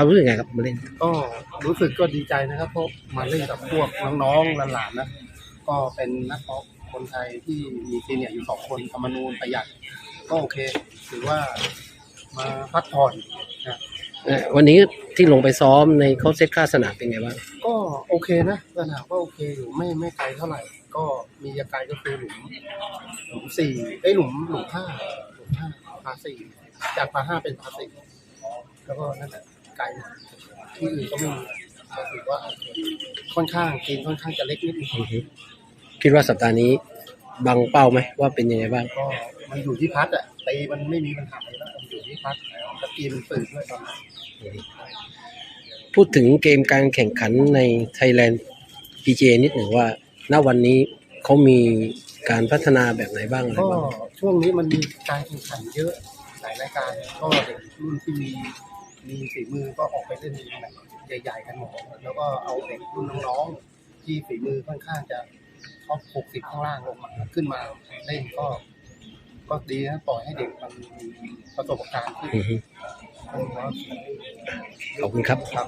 เขารู้สึกไงครับมาเล่น ก็รู้สึกก็ดีใจนะครับเพราะมาเล่นกับพวกน้องๆหลานๆนะก็เป็นนักกอล์ฟคนไทยที่มีซีเนียร์อยู่สองคนธรรมนูนประหยัด ก็โอเค ถือว่ามาพักผ่อนนะเอ่อวันนี้ที่ลงไปซ้อมในเขาเซตค่าสนามเป็นไงบ้างก็โอเคนะสนามก็โอเคอยู่ไม่ไม่ไกลเท่าไหร่ ก็มียาไกลก็คือหลุมหลุมสี่ไอ้ยหลุมหลุมห้าหลุมห้าพาสี่จากพาห้าเป็นพาสี่แล้วก็นั่นแหละ ไกลหน่อยที่อื่นก็ไม่มีก็ถือว่าโอเคค่อนข้างกินค่อนข้างจะเล็กนิดนึงคิดว่าสัปดาห์นี้บังเป้าไหมว่าเป็นยังไงบ้างก็มันอยู่ที่พัดอะตีมันไม่มีปัญหาเลยแล้วมันอยู่ที่พัดตะกี้มันตื่นด้วยตอนนั้นพูดถึงเกมการแข่งขันใน Thailand PGA นิดหนึ่งว่า ณวันนี้เขามีการพัฒนาแบบไหนบ้างอะไรก็บ้างช่วงนี้มันมีการแข่งขันเยอะหลายรายการก็เด็กรุ่นที่มี มีฝีมือก็ออกไปเล่นแบบใหญ่ๆกันหมดแล้วก็เอาเด็กรุ่นน้องๆที่ฝีมือค่อนข้างจะท็อป60 ข้างล่างลงมาขึ้นมาเล่นก็ ก็ดีนะปล่อยให้เด็กมันมีประสบการณ์ที่อือฮึผมว่าขอบคุณครับ ครับ